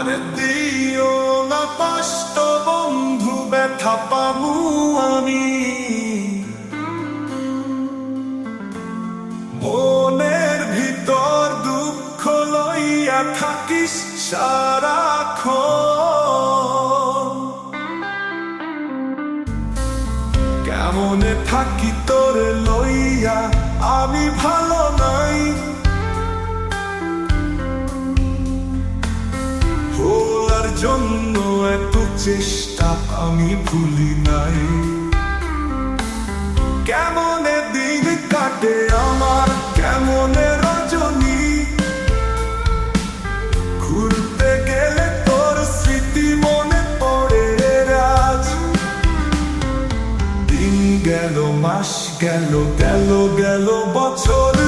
আর দিও না পাষ্ট বন্ধু ব্যথা পাবো আমি। মনের ভিতর দুঃখ লইয়া থাকিস সারাক্ষণ। কেমন থাকি তোর লইয়া, আমি ভালো নাই। জন্য এত চেষ্টা আমি ভুলি নাই। কেমনে দিন কাটে আমার, কেমনে রজনী? ঘুরতে গেলে তোর স্মৃতি মনে পড়ে রাজ। দিন গেল, মাস গেল গেল গেল, বছর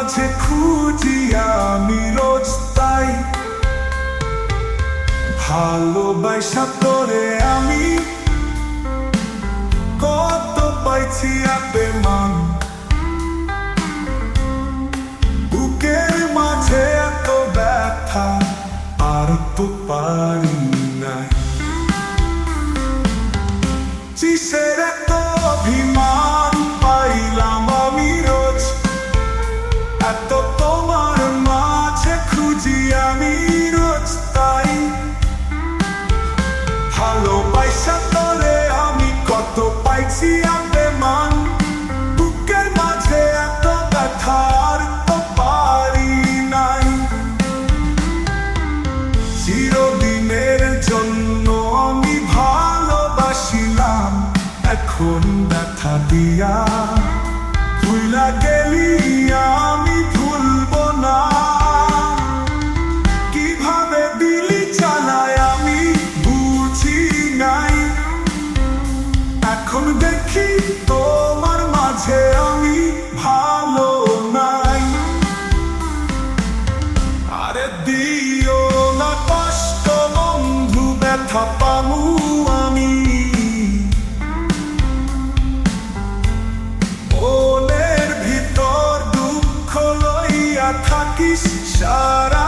মাঝে খুঁজি আমি রোজ তাই। ভালোবাসা তোরে আমি। কত পাইছি আপে মান বুকের মাঝে এত ব্যথা, আর তো পারি নাই। কিসের ভালোবাসা তোরে আমি কত পাইছি আপে মান বুকের মাঝে এত ব্যথা আর তো পারি নাই। চিরদিনের জন্য আমি ভালোবাসিলাম, এখন ব্যথা দিয়া ব্যথা আমি। মনের ভিতর দুঃখ লইয়া থাকিস সারাক্ষণ